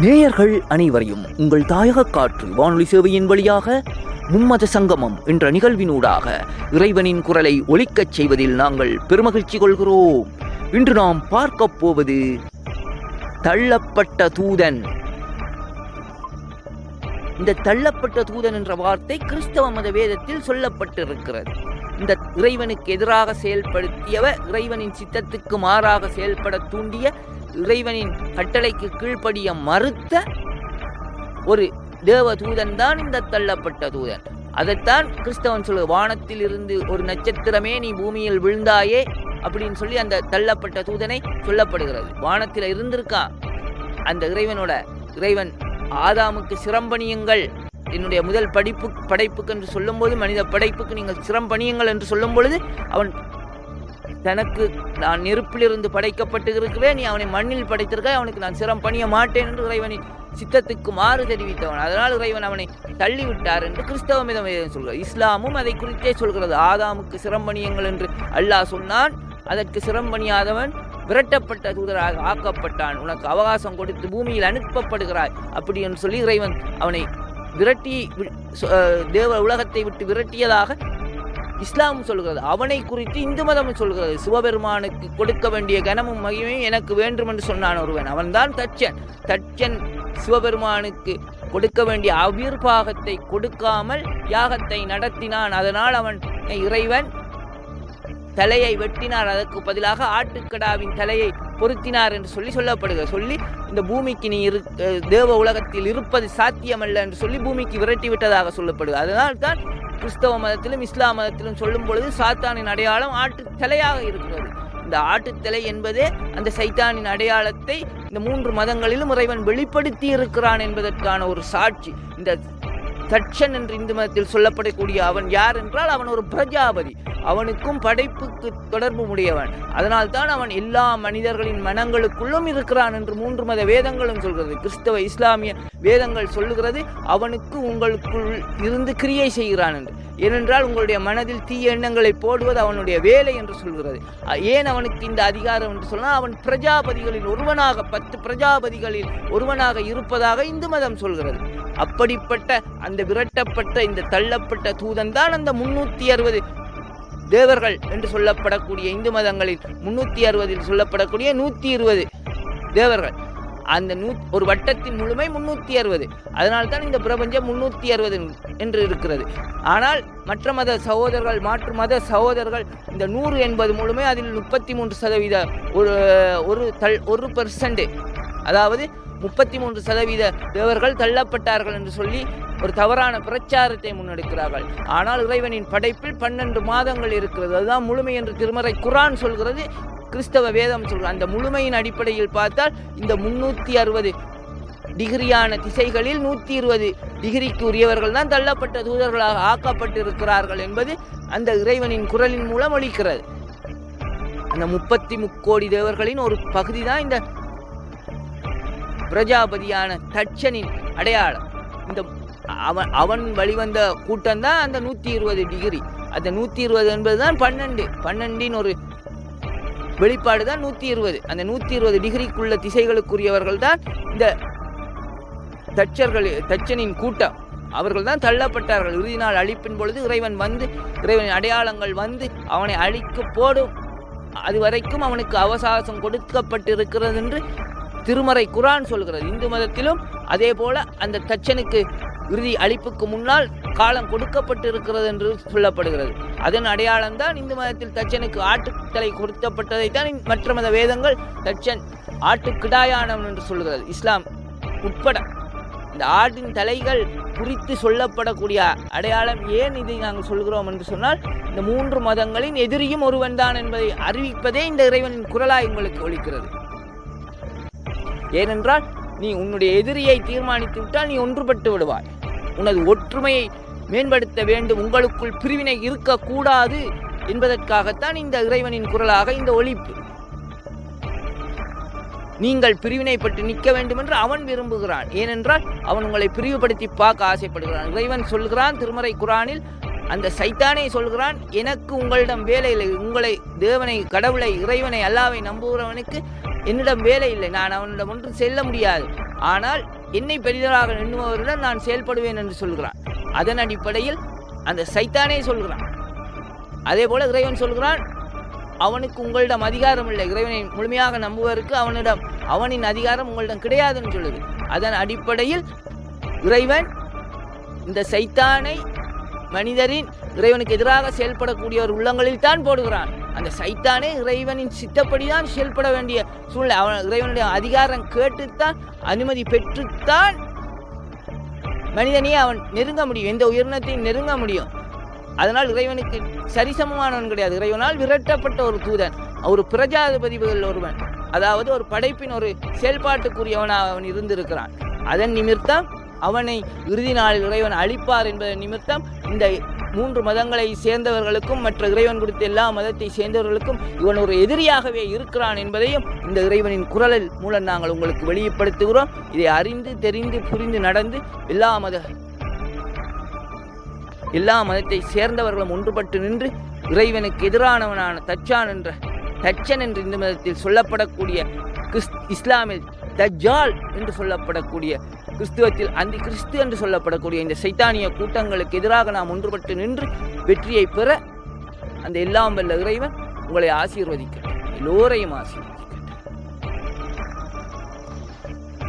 நேயர்கள் அனைவரையும் உங்கள் தாயக காற்று வானொலி சேவையின் வழியாக மும்மத சங்கமம் என்ற நிகழ்வினூடாக இறைவனின் குரலை ஒலிக்கச் செய்வதில் நாங்கள் பெருமகிழ்ச்சி கொள்கிறோம். இன்று நாம் பார்க்கப் போவது தள்ளப்பட்ட தூதன். இந்த தள்ளப்பட்ட தூதன் என்ற வார்த்தை கிறிஸ்தவ மத வேதத்தில் சொல்லப்பட்டிருக்கிறது. இந்த இறைவனுக்கு எதிராக செயல்படுத்தியவர் இறைவனின் சித்தத்துக்கு மாறாக செயல்பட தூண்டிய இறைவனின் கட்டளைக்கு கீழ்ப்படிய மறுத்த ஒரு தேவ தூதன் தான் இந்த தள்ளப்பட்ட தூதன். அதைத்தான் கிறிஸ்தவன் சொல்லு வானத்தில் இருந்து ஒரு நட்சத்திரமே நீ பூமியில் விழுந்தாயே அப்படின்னு சொல்லி அந்த தள்ளப்பட்ட தூதனை சொல்லப்படுகிறது. வானத்தில் இருந்திருக்கான் அந்த இறைவனோட இறைவன் ஆதாமுக்கு சிரம்பணியுங்கள் என்னுடைய முதல் படிப்பு படைப்புக்கு என்று சொல்லும்போது மனித படைப்புக்கு நீங்கள் சிரம்பணியுங்கள் என்று சொல்லும் பொழுது அவன் தனக்கு நான் நெருப்பிலிருந்து படைக்கப்பட்டு இருக்கிறேன் நீ அவனை மண்ணில் படைத்திருக்க அவனுக்கு நான் சிரம் பணிய மாட்டேன் என்று இறைவனின் சித்தத்துக்கு மாறு தெரிவித்தவன். அதனால் இறைவன் அவனை தள்ளிவிட்டார் என்று கிறிஸ்தவ மிதம் சொல்கிறார் இஸ்லாமும் அதை குறித்தே சொல்கிறது. ஆதாமுக்கு சிரம்பணியங்கள் என்று அல்லாஹ் சொன்னான். அதற்கு சிரம்பணியாதவன் விரட்டப்பட்ட தூதராக ஆக்கப்பட்டான். உனக்கு அவகாசம் கொடுத்து பூமியில் அனுப்பப்படுகிறாய். அப்படி என்று சொல்லி இறைவன் அவனை விரட்டி தேவ உலகத்தை விட்டு விரட்டியதாக இஸ்லாம் சொல்கிறது அவனை குறித்து இந்து மதம் சொல்கிறது. சிவபெருமானுக்கு கொடுக்க வேண்டிய கனமும் மகிமையும் எனக்கு வேண்டும் என்று சொன்னான் ஒருவன். அவன்தான் தச்சன். தச்சன் சிவபெருமானுக்கு கொடுக்க வேண்டிய அவிர்வாகத்தை கொடுக்காமல் யாகத்தை நடத்தினான். அதனால் அவன் இறைவன் தலையை வெட்டினார் அதற்கு பதிலாக ஆட்டுக்கடாவின் தலையை பொருத்தினார் என்று சொல்லி சொல்லப்படுகிறது. சொல்லி இந்த பூமிக்கு நீ இரு தேவ உலகத்தில் இருப்பது சாத்தியமல்ல என்று சொல்லி பூமிக்கு விரட்டி விட்டதாக சொல்லப்படுகிறது. அதனால் தான் கிறிஸ்தவ மதத்திலும் இஸ்லாம் மதத்திலும் சொல்லும் பொழுது சாத்தானின் அடையாளம் ஆட்டு தலையாக இருக்கிறது. இந்த ஆட்டுத்தலை என்பதே அந்த சைத்தானின் அடையாளத்தை இந்த மூன்று மதங்களிலும் இறைவன் வெளிப்படுத்தி இருக்கிறான் என்பதற்கான ஒரு சாட்சி. இந்த தட்சன் என்று இந்து மதத்தில் சொல்லப்படக்கூடிய அவன் யார் என்றால் அவன் ஒரு பிரஜாபதி. அவனுக்கும் படைப்புக்கு தொடர்பு உடையவன். அதனால்தான் அவன் எல்லா மனிதர்களின் மனங்களுக்குள்ளும் இருக்கிறான் என்று மூன்று மத வேதங்களும் சொல்கிறது. கிறிஸ்தவ இஸ்லாமிய வேதங்கள் சொல்லுகிறது அவனுக்கு உங்களுக்குள் இருந்து கிரியை செய்கிறான் என்று. ஏனென்றால் உங்களுடைய மனதில் தீய எண்ணங்களை போடுவது அவனுடைய வேலை என்று சொல்கிறது. ஏன் அவனுக்கு இந்த அதிகாரம் என்று சொன்னால் அவன் பிரஜாபதிகளில் ஒருவனாக பத்து பிரஜாபதிகளில் ஒருவனாக இருப்பதாக இந்து மதம் சொல்கிறது. அப்படிப்பட்ட அந்த விரட்டப்பட்ட இந்த தள்ளப்பட்ட தூதன் தான் அந்த முன்னூத்தி அறுபது தேவர்கள் என்று சொல்லப்படக்கூடிய இந்து மதங்களில் முன்னூத்தி அறுபதில் சொல்லப்படக்கூடிய நூத்தி இருபது தேவர்கள். அந்த நூ ஒரு வட்டத்தின் முழுமை முன்னூற்றி அறுபது. அதனால்தான் இந்த பிரபஞ்சம் முன்னூற்றி அறுபது என்று இருக்கிறது. ஆனால் மற்ற மத சகோதரர்கள் மாற்று மத சகோதரர்கள் இந்த நூறு என்பது முழுமை அதில் முப்பத்தி மூன்று சதவீத ஒரு ஒரு தள் ஒரு பெர்சன்ட் அதாவது முப்பத்தி மூன்று சதவீத தேவர்கள் தள்ளப்பட்டார்கள் என்று சொல்லி ஒரு தவறான பிரச்சாரத்தை முன்னெடுக்கிறார்கள். ஆனால் இறைவனின் படைப்பில் பன்னெண்டு மாதங்கள் இருக்கிறது. அதுதான் முழுமை என்று திருமறை குரான் சொல்கிறது. கிறிஸ்தவ வேதம் சொல்கிறது அந்த முழுமையின் அடிப்படையில் பார்த்தால் இந்த முன்னூற்றி அறுபது டிகிரியான திசைகளில் நூற்றி இருபது டிகிரிக்கு உரியவர்கள் தான் தள்ளப்பட்ட தூதர்களாக ஆக்கப்பட்டிருக்கிறார்கள் என்பது அந்த இறைவனின் குரலின் மூலம் ஒழிக்கிறது அந்த முப்பத்தி முக்கோடி தேவர்களின் ஒரு பகுதி தான் இந்த பிரஜாபதியான தட்சனின் அடையாளம். இந்த அவன் அவன் வழிவந்த கூட்டம் தான் அந்த நூற்றி இருபது டிகிரி. அந்த நூற்றி இருபது என்பது தான் பன்னெண்டு. பன்னெண்டின் ஒரு வெளிப்பாடு தான் நூற்றி இருபது. அந்த நூற்றி இருபது டிகிரிக்குள்ள திசைகளுக்குரியவர்கள் தான் இந்த தச்சர்கள் தச்சனின் கூட்டம். அவர்கள் தான் தள்ளப்பட்டார்கள். இறுதி நாள் அழிப்பின் பொழுது இறைவன் வந்து இறைவனின் அடையாளங்கள் வந்து அவனை அழிக்க போடும். அது வரைக்கும் அவனுக்கு அவசாசம் கொடுக்கப்பட்டிருக்கிறது என்று திருமறை குரான் சொல்கிறது. இந்து மதத்திலும் அதே போல அந்த தச்சனுக்கு இறுதி அழிப்புக்கு முன்னால் காலம் கொடுக்கப்பட்டிருக்கிறது என்று சொல்லப்படுகிறது. அதன் அடையாளம் தான் இந்து மதத்தில் தச்சனுக்கு ஆட்டுத்தலை கொடுக்கப்பட்டதைத்தான் தான் மற்ற மத வேதங்கள் தச்சன் ஆட்டுக்கிடாயானவன் என்று சொல்கிறது இஸ்லாம் உட்பட இந்த ஆட்டின் தலைகள் குறித்து சொல்லப்படக்கூடிய அடையாளம் ஏன் இதை நாங்கள் சொல்கிறோம் என்று சொன்னால் இந்த மூன்று மதங்களின் எதிரியும் ஒருவன்தான் என்பதை அறிவிப்பதே இந்த இறைவனின் குரலாய் உங்களுக்கு ஒழிக்கிறது ஏனென்றால் நீ உன்னுடைய எதிரியை தீர்மானித்து விட்டால் நீ ஒன்றுபட்டு விடுவாய். உனது ஒற்றுமையை மேம்படுத்த வேண்டும். உங்களுக்குள் பிரிவினை இருக்கக்கூடாது என்பதற்காகத்தான் இந்த இறைவனின் குரலாக இந்த ஒழிப்பு. நீங்கள் பிரிவினைப்பட்டு நிற்க வேண்டும் என்று அவன் விரும்புகிறான். ஏனென்றால் அவன் உங்களை பிரிவுபடுத்தி பார்க்க ஆசைப்படுகிறான். இறைவன் சொல்கிறான் திருமறை குரானில் அந்த சைத்தானை சொல்கிறான் எனக்கு உங்களிடம் வேலை இல்லை. உங்களை தேவனை கடவுளை இறைவனை அல்லாவை நம்புகிறவனுக்கு என்னிடம் வேலை இல்லை. நான் அவனிடம் ஒன்று செல்ல முடியாது. ஆனால் என்னை பெரிதலாக எண்ணுபவருடன் நான் செயல்படுவேன் என்று சொல்கிறான். அதன் அடிப்படையில் அந்த சைத்தானே சொல்கிறான். அதே போல இறைவன் சொல்கிறான் அவனுக்கு உங்களிடம் அதிகாரம் இல்லை. இறைவனை முழுமையாக நம்புவதற்கு அவனிடம் அவனின் அதிகாரம் உங்களிடம் கிடையாதுன்னு சொல்லுது. அதன் அடிப்படையில் இறைவன் இந்த சைத்தானை மனிதரின் இறைவனுக்கு எதிராக செயல்படக்கூடிய ஒரு உள்ளங்களில் தான் போடுகிறான். அந்த சைத்தானே இறைவனின் சித்தப்படிதான் செயல்பட வேண்டிய சூழ்நிலை. அவன் இறைவனுடைய அதிகாரம் கேட்டுத்தான் அனுமதி பெற்றுத்தான் மனிதனையே அவன் நெருங்க முடியும். எந்த உயிரினத்தையும் நெருங்க முடியும். அதனால் இறைவனுக்கு சரிசமமானவன் கிடையாது. இறைவனால் விரட்டப்பட்ட ஒரு தூதன். ஒரு பிரஜாதிபதிகள் ஒருவன். அதாவது ஒரு படைப்பின் ஒரு செயல்பாட்டுக்குரியவனாக அவன் இருந்திருக்கிறான். அதன் நிமித்தம் அவனை இறுதி நாளில் இறைவன் அழிப்பார் என்பதன் நிமித்தம் இந்த மூன்று மதங்களை சேர்ந்தவர்களுக்கும் மற்ற இறைவன் கொடுத்த எல்லா மதத்தை சேர்ந்தவர்களுக்கும் இவன் ஒரு எதிரியாகவே இருக்கிறான் என்பதையும் இந்த இறைவனின் குரலில் மூலம் நாங்கள் உங்களுக்கு வெளிப்படுத்துகிறோம். இதை அறிந்து தெரிந்து புரிந்து நடந்து எல்லா மத எல்லா மதத்தை சேர்ந்தவர்களும் ஒன்றுபட்டு நின்று இறைவனுக்கு எதிரானவனான தச்சான் என்ற தச்சன் என்று இந்து மதத்தில் சொல்லப்படக்கூடிய கிறிஸ் இஸ்லாமில் தஜால் என்று சொல்லப்படக்கூடிய கிறிஸ்துவத்தில் அந்த கிறிஸ்து என்று சொல்லப்படக்கூடிய இந்த சைத்தானிய கூட்டங்களுக்கு எதிராக நாம் ஒன்றுபட்டு நின்று வெற்றியை பெற அந்த எல்லாம் வல்ல இறைவன் உங்களை ஆசீர்வதிக்கட்டும் எல்லோரையும் ஆசீர்வதி.